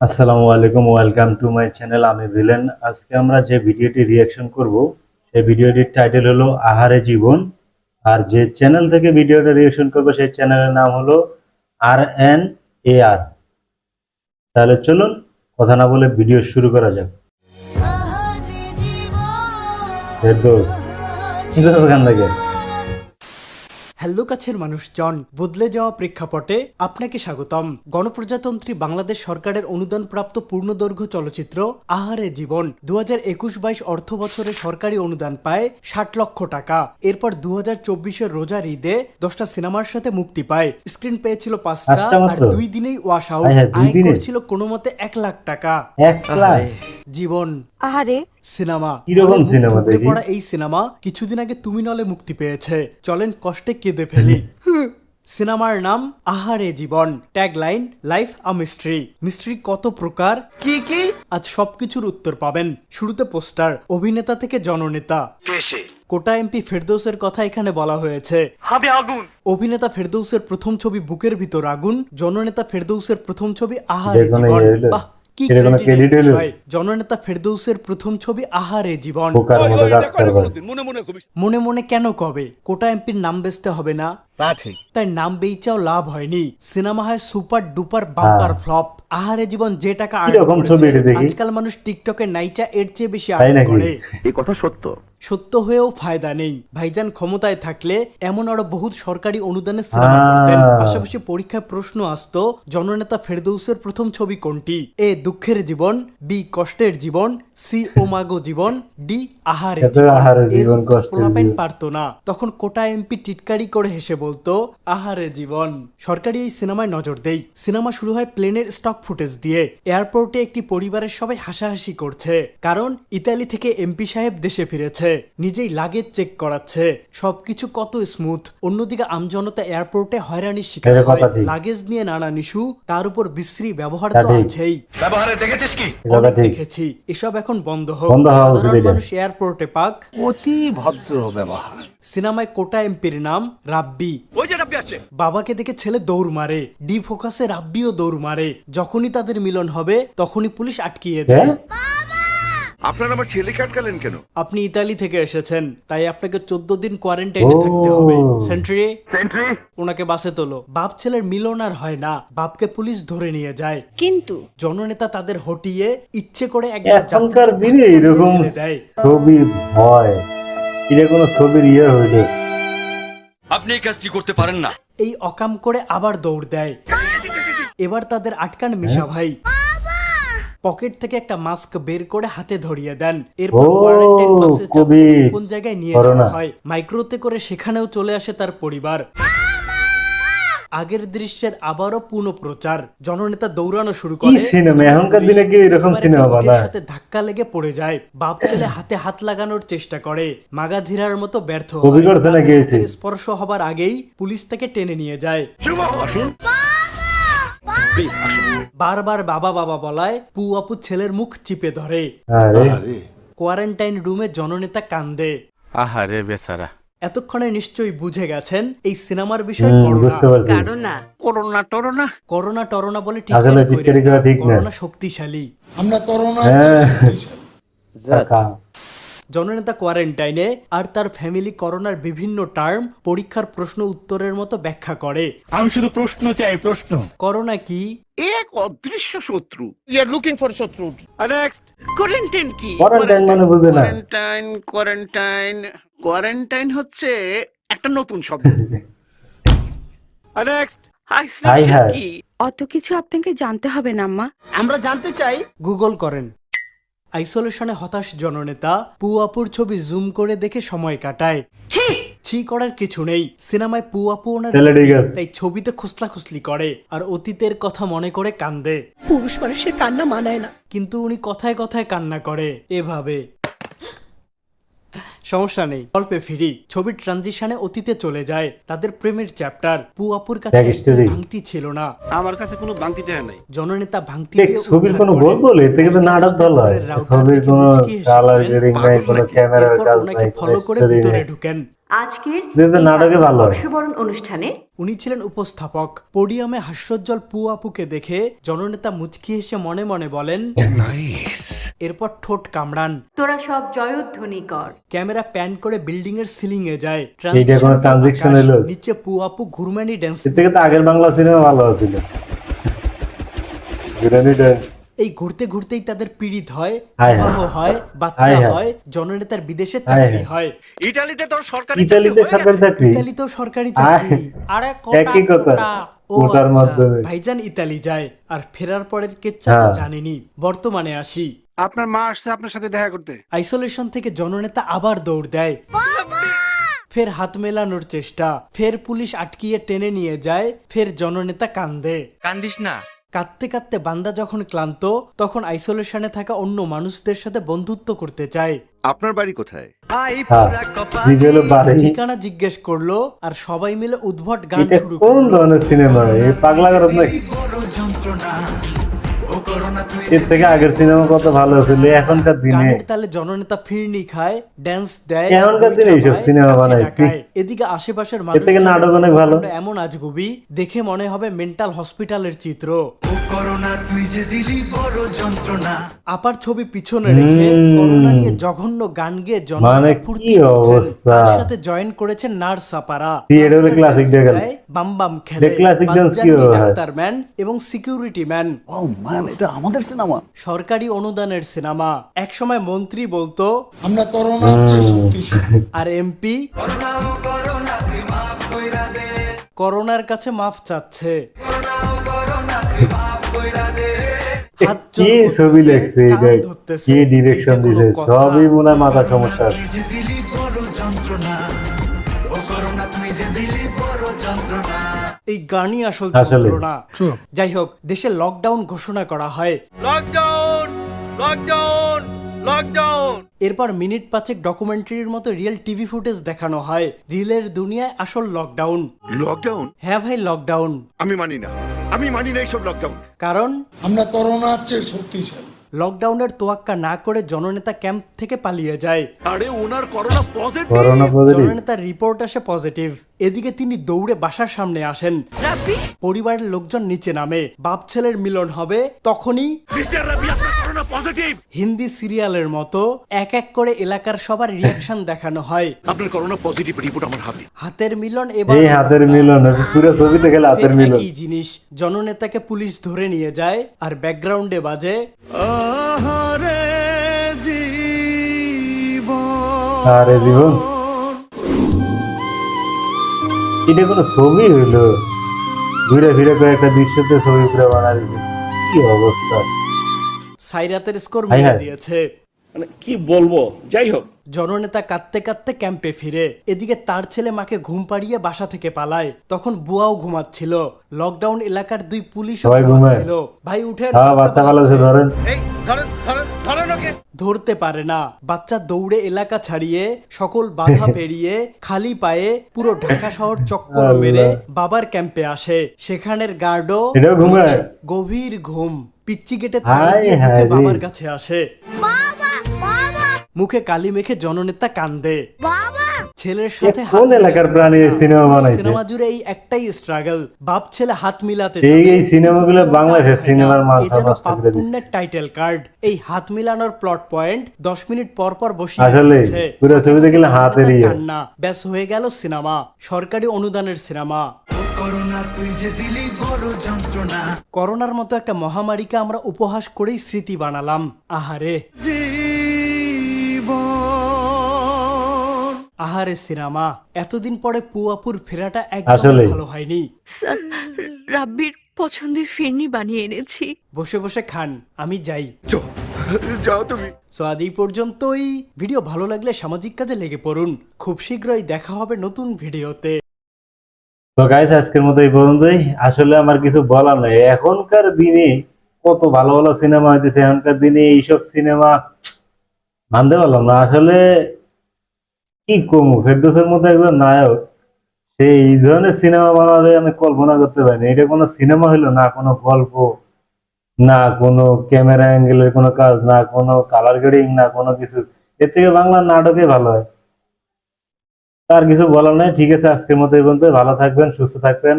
আসসালামু আলাইকুম welcome to my channel আমি ভিলেন। আজকে আমরা যে ভিডিওটি রিয়াকশন করব সেই ভিডিওটির টাইটেল হলো আহারে জীবন। আর যে চ্যানেল থেকে ভিডিওটা রিয়াকশন করব সেই চ্যানেলের নাম হলো আর এন এ আর তাহলে চলুন কথা না বলে ভিডিও শুরু করা যাক। ওখান থেকে হ্যালো কাছের মানুষজন বদলে যাওয়া প্রেক্ষাপটে আপনাকে স্বাগতম। গণপ্রজাতন্ত্রী বাংলাদেশ সরকারের অনুদানপ্রাপ্ত পূর্ণদৈর্ঘ্য চলচ্চিত্র আহারে জীবন দু হাজার একুশ বাইশ অর্থ বছরে সরকারি অনুদান পায় ষাট লক্ষ টাকা। এরপর দু হাজার চব্বিশের রোজার ঈদে দশটা সিনেমার সাথে মুক্তি পায়। স্ক্রিন পেয়েছিল পাঁচটা আর দুই দিনেই ওয়াশ আউট। আয়? করছিল কোনো মতে এক লাখ টাকা। জীবন। আহারে সিনেমা। কীরকম সিনেমা দেখি? পড়া এই সিনেমা কিছুদিন আগে তুমি নলে মুক্তি পেয়েছে। চলেন কষ্টে কেঁদে ফেলি। সিনেমার নাম Ahare Jibon tagline life a mystery mystery কত প্রকার? কি কি? আজ সবকিছুর উত্তর পাবেন। শুরুতে পোস্টার অভিনেতা থেকে জননেতা। কোটা এমপি ফেরদৌসের কথা এখানে বলা হয়েছে। আগুন। অভিনেতা ফেরদৌসের প্রথম ছবি বুকের ভিতর আগুন জননেতা ফেরদৌসের প্রথম ছবি আহারে জীবন। ইয়ে বাহ! কি। জননেতা ফেরদৌসের প্রথম ছবি আহারে জীবন। মনে মনে কেন কবে? কোটা এমপির নাম বেচতে হবে না? তা ঠিক। তাই নাম বেচাও লাভ হয়নি। সিনেমা হয় super duper bumper flop. Ahare Jibon যে টাকা? আজকাল মানুষ টিকটকে নাইচা এর চেয়ে বেশি আয় আর্ন করে। এই কথা সত্য। সত্য হয়েও ফায়দা নেই। ভাইজান ক্ষমতায় থাকলে এমন আরও বহুত সরকারি অনুদানের সিনেমা করতেন। পাশাপাশি পরীক্ষায় প্রশ্ন আসতো জননেতা ফেরদৌসের প্রথম ছবি কোনটি? এ দুঃখের জীবন বি কষ্টের জীবন সি ওমাগো জীবন ডি আহারে জীবন, জীবন। পারতো না। তখন কোটা এমপি টিটকারি করে হেসে বলতো আহারে জীবন। সরকারি এই সিনেমায় নজর দেই। সিনেমা শুরু হয় প্লেনের স্টক ফুটেজ দিয়ে। এয়ারপোর্টে একটি পরিবারের সবাই হাসাহাসি করছে। কারণ ইতালি থেকে এমপি সাহেব দেশে ফিরেছে। নিজেই লাগেজ চেক করাচ্ছে। সবকিছু কত স্মুথ অন্যদিকে আমজনতা এয়ারপোর্টে হয়রানির শিকার হয়। লাগেজ নিয়ে নানা নিশু। তার উপর বিশ্রী ব্যবহার তো। আছেই। ব্যবহারে দেখেছিস কি? অনেক দেখেছি। এসব এখন বন্ধ হোক। সাধারণ মানুষ এয়ারপোর্টে পাক। অতি ভদ্র ব্যবহার। সিনেমায় কোটা এমপির নাম রাব্বি। ওই যে ডাব্বি আছে বাবাকে দেখে ছেলে দৌড় মারে। ডি ফোকাসে রাব্বিও দৌড় মারে। যখনই তাদের মিলন হবে তখনই পুলিশ আটকিয়ে দেয়। হ্যাঁ? আপনার আমার ছেলেকে আটকালেন কেন? আপনি ইতালি থেকে এসেছেন তাই আপনাকে চোদ্দ দিন কোয়ারেন্টাইনে থাকতে হবে। সেন্ট্রি সেন্ট্রি ওনাকে বাসে তোলো। বাপ ছেলের মিলন আর হয় না বাপকে পুলিশ ধরে নিয়ে যায়। কিন্তু জননেতা তাদের হটিয়ে ইচ্ছে করে একজন এখনকার দিনে এরকম ছবি হয়। এটা কোনো ছবির ইয়ে হইল। আপনি এই কাজটি করতে পারেন না। এই অকাম করে আবার দৌড় দেয়। এবার তাদের আটকান মিশা? ভাই। পকেট থেকে একটা মাস্ক বের করে হাতে ধরিয়ে দেন। এরপর কোয়ারেন্টাইন বাসে কোন জায়গায় নিয়ে যাওয়া হয়? মাইক্রোতে করে সেখানেও চলে আসে তার পরিবার। আগের দৃশ্যের আবারও পুনঃপ্রচার। জননেতা দৌড়ানো শুরু করে। সিনেমা? এখনকার দিনে কি এরকম সিনেমা বানায়? সাথে ধাক্কা লেগে পড়ে যায় বাপ ছেলে হাতে হাত লাগানোর চেষ্টা করে। মাগাধীরার মতো ব্যর্থ হয়। স্পর্শ হবার আগেই পুলিশ তাকে টেনে নিয়ে যায়। প্লিজ আসুন বারবার বাবা বাবা বলায় পু আপু ছেলের মুখ চিপে ধরে। আরে। কোয়ারেন্টাইন রুমে জননেতা কান্দে। আহারে বেচারা। এতক্ষণে নিশ্চয়ই বুঝে গেছেন এই সিনেমার বিষয় করোনা। করোনা। টরোনা? করোনা টরোনা বলে ঠিক না। করোনা শক্তিশালী। আমরা করোনা হ্যাঁ। কাকা। জননেতা কোয়ারেন্টাইনে আর তার ফ্যামিলি করোনার বিভিন্ন টার্ম পরীক্ষার প্রশ্ন উত্তরের মতো ব্যাখ্যা করে। আমি শুধু প্রশ্ন চাই প্রশ্ন। করোনা কি? এক অদৃশ্য শত্রু। নেক্সট কোয়ারেন্টাইন কি? Quarantine মানে বুঝে না। কোয়ারেন্টাইন কোয়ারেন্টাইন কোয়ারেন্টাইন হচ্ছে একটা নতুন শব্দ। নেক্সট হাই হাই কি? অত কিছু আপনাকে জানতে হবে না আম্মা। আমরা জানতে চাই গুগল করেন। আইসোলেশনে হতাশ জননেতা পু আপুর ছবি জুম করে দেখে সময় কাটায়। ছি! করার কিছু নেই। সিনেমায় পু আপু ওনার। তাই ছবিতে খুসলা খুসলি করে আর অতীতের কথা মনে করে কান্দে। পুরুষ মানুষের কান্না মানায় না। কিন্তু উনি কথায় কথায় কান্না করে। এভাবে সমস্যা নেই। গল্পে ফিরি ছবির ট্রানজিশনে অতীতে চলে যায়। তাদের প্রেমের চ্যাপ্টার পু আপুর কাছে ভাঙতি ছিল না। আমার কাছে কোনো ভাঙতি টাকা নাই। জননেতা ভাঙতি ছবির কোনো গোল গল্প এতে কিন্তু নাটক দল হয়। ছবির কোনো কালার গ্রেডিং নাই কোনো ক্যামেরার কাজ নাই ফলো করে ভিতরে ঢুকেন? আজকের নাটকে ভালো। বর্ষবরণ অনুষ্ঠানে উনি ছিলেন উপস্থাপক পোডিয়ামে হাস্যোজ্জ্বল পু আপুকে দেখে জননেতা মুচকি হেসে মনে মনে বলেন এরপর ঠোঁট কামড়ান তোরা সব জয়ধ্বনি কর ক্যামেরা প্যান করে বিল্ডিং এর সিলিং এ যায় আকাশ, হলো? নিচে পু আপু ঘুরমানি ড্যান্স থেকে তো আগের বাংলা সিনেমা ভালো ছিল বিরিয়ানি dance। এই ঘুরতে ঘুরতেই তাদের পীড়িত হয়। বিবাহ হয়। বাচ্চা হায় জননেতার বিদেশে চাকরি হয়। ইটালিতে তোর সরকারি ইতালিতে সরকারি চাকরি। ইতালিতেও সরকারি চাকরি। আরে একই কথা ওটার আচ্ছা, মাধ্যমে ভাইজান ইতালি যায় আর ফেরার পরের কেচ্ছা তো হ্যাঁ। জানেনি। বর্তমানে আসি। আপনার মা আসছে আপনার সাথে দেখা করতে। আইসোলেশন থেকে জননেতা আবার দৌড় দেয়। ফের হাত মেলানোর চেষ্টা। ফের পুলিশ আটকিয়ে টেনে নিয়ে যায়। ফের জননেতা কান্দে। কান্দিস না। কাঁদতে কাঁদতে বান্দা যখন ক্লান্ত তখন আইসোলেশনে থাকা অন্য মানুষদের সাথে বন্ধুত্ব করতে চায়। আপনার বাড়ি কোথায়? হ্যাঁ ঠিকানা জিজ্ঞেস করল আর সবাই মিলে উদ্ভট গান শুরু কোন করল। ধরনের সিনেমা? পাগলা করত নাকি? এর থেকে আগের সিনেমা কত ভালো ছিল? এখনকার দিনে। তালে জননেতা ফিরনি খায় ড্যান্স দেয় এখনকার দিনে এইসব সিনেমা বানাইছি। এদিকে আশেপাশের এর থেকে নাটক অনেক ভালো। এমন আজগুবি দেখে মনে হবে মেন্টাল হসপিটালের চিত্র। আপার ছবি পিছনে রেখে করোনা নিয়ে জঘন্য গান গেয়ে মানে জনতা ফুর্তি অবস্থা? তার সাথে জয়েন করেছেন নার্স আপারা। থিয়েটারে বাম বাম খেলে হয়? ডাক্তার ম্যান এবং সিকিউরিটি ম্যান। এটা আমাদের সিনেমা সরকারি অনুদানের সিনেমা একসময় মন্ত্রী বলতো আমরা করোনার আর এমপি করোনার কাছে মাফ চাচ্ছে। কি ছবি লেখছে। কি ডিরেকশন দিছে? সবই মনে হয় মাথা সমস্যা এই গানই আসল যন্ত্রণা। যাই হোক দেশে লকডাউন ঘোষণা করা হয়। লকডাউন লকডাউন লকডাউন এরপর মিনিট পাঁচেক ডকুমেন্টারির মতো রিয়েল টিভি ফুটেজ দেখানো হয়। রিলের দুনিয়ায় আসল লকডাউন লকডাউন হ্যাঁ ভাই লকডাউন আমি মানি না। আমি মানি না এইসব লকডাউন কারণ? আমরা করোনার চেয়ে শক্তিশালী। লকডাউনের তোয়াক্কা না করে জননেতা ক্যাম্প থেকে পালিয়ে যায়। আরে ওনার corona positive. Corona positive? জননেতার report আসে পজিটিভ। এদিকে তিনি দৌড়ে বাসার সামনে আসেন। পরিবারের লোকজন নিচে নামে। বাপ ছেলের মিলন হবে তখনই মিস্টার রবি আপনার করোনা পজিটিভ হিন্দি সিরিয়ালের মতো এক এক করে এলাকার সবার রিয়াকশন দেখানো হয়। আপনার করোনা পজিটিভ রিপোর্ট আমার হাতে। হাতের মিলন এবার এই হাতের মিলন পুরো ছবিতে গেলে হাতের মিলন। একই জিনিস জননেতাকে পুলিশ ধরে নিয়ে যায় আর ব্যাকগ্রাউন্ডে বাজে আরে জীবন। এটা কোনো ছবি হইল? ঘুরে ফিরে কয়েকটা দৃশ্যতে ছবি পুরো বানা দিছে কি অবস্থা? সাইরাতের স্কোর মেরে দিয়েছে। মানে কি বলব? যাই হোক। জননেতা কাঁদতে কাঁদতে ক্যাম্পে ফিরে। এদিকে তার ছেলে মাকে ঘুম পাড়িয়ে বাসা থেকে পালায়। তখন বুয়াও ঘুমাচ্ছিল। লকডাউন এলাকার দুই পুলিশ? ঘুমাচ্ছিল। ভাই উঠে হ্যাঁ বাচ্চা পালাছে ধরেন। এই ধরেন ধরেন ধরেন। ধরতে পারে না। বাচ্চা দৌড়ে এলাকা ছাড়িয়ে সকল বাধা পেরিয়ে খালি পায়ে পুরো ঢাকা শহর চক্কর মেরে বাবার ক্যাম্পে আসে। সেখানের গার্ডও গভীর ঘুম। পিচ্চি গেটে বাবার কাছে আসে। মুখে কালি মেখে জননেতা কান্দে। ছেলের সাথে কোন এলাকার প্রাণী না। সিনেমা বানাইছে? সিনেমা জুড়ে এই একটাই স্ট্রাগল বাপ ছেলে হাত মিলাতে এই এই সিনেমাগুলো বাংলাদেশের সিনেমার মাল এই নষ্ট করে দিচ্ছে টাইটেল কার্ড এই হাত মিলানোর প্লট পয়েন্ট দশ মিনিট পর পর বসিয়ে আসলে পুরো ছবি দেখলে হাতেরই। কান্না। ব্যাস হয়ে গেল সিনেমা সরকারি অনুদানের সিনেমা। করোনার মতো একটা মহামারীকে আমরা উপহাস করেই স্মৃতি বানালাম। আহারে। আহারে সিনেমা এতদিন পরে পুয়াপুর ফেরাটা একদম ভালো হয়নি। স্যার রাব্বির পছন্দের ফিরনি বানিয়ে এনেছি। বসে বসে খান আমি যাই। যাও, যাও তুমি। সো আজ এই পর্যন্তই। ভিডিও ভালো লাগলে সামাজিক কাজে লেগে পড়ুন। খুব শীঘ্রই দেখা হবে নতুন ভিডিওতে। তো গাইস আজকের মতো এই পর্যন্তই। আসলে আমার কিছু বলার নাই। এখনকার দিনে কত ভালো ভালো সিনেমা হইতেছে। এখনকার দিনে এইসব সিনেমা মানতে পারলাম না। আসলে কি কমু? ফেরদোসের মধ্যে একজন নায়ক, সে এই ধরনের সিনেমা বানাবে আমি কল্পনা করতে পারিনি। এটা কোনো সিনেমা হইল না? কোনো গল্প? না কোনো ক্যামেরা অ্যাঙ্গেলের কোনো কাজ? না কোনো কালার গ্রেডিং? না কোনো কিছু? এর থেকে বাংলা নাটকে ভালো হয়। তার কিছু বলার নাই। ঠিক আছে, আজকের মতো এই পর্যন্ত ভালো থাকবেন, সুস্থ থাকবেন।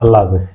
আল্লাহ হাফেজ।